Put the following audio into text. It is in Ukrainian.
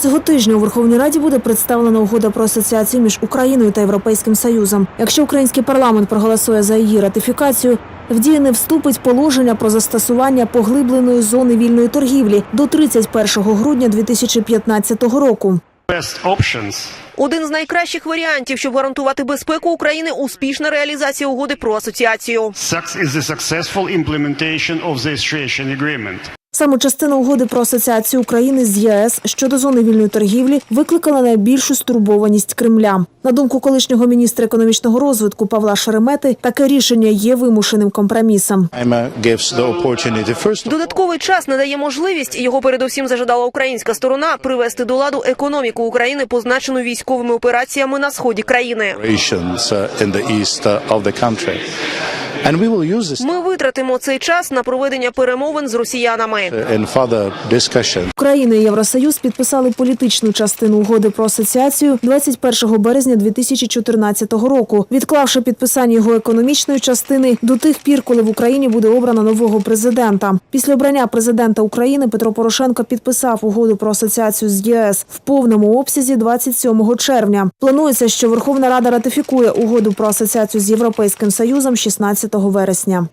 Цього тижня у Верховній Раді буде представлена угода про асоціацію між Україною та Європейським Союзом. Якщо український парламент проголосує за її ратифікацію, в дію не вступить положення про застосування поглибленої зони вільної торгівлі до 31 грудня 2015 року. Один з найкращих варіантів, щоб гарантувати безпеку України, успішна реалізація угоди про асоціацію. Саме частина угоди про асоціацію України з ЄС щодо зони вільної торгівлі викликала найбільшу стурбованість Кремля. На думку колишнього міністра економічного розвитку Павла Шеремети, таке рішення є вимушеним компромісом. Додатковий час надає можливість, і його передусім зажадала українська сторона, привести до ладу економіку України, позначену військовими операціями на сході країни. Uh, uh, Ми витратимо цей час на проведення перемовин з росіянами. Україна і Євросоюз підписали політичну частину угоди про асоціацію 21 березня 2014 року, відклавши підписання його економічної частини до тих пір, коли в Україні буде обрано нового президента. Після обрання президента України Петро Порошенко підписав угоду про асоціацію з ЄС в повному обсязі 27 червня. Планується, що Верховна Рада ратифікує угоду про асоціацію з Європейським Союзом 16 вересня.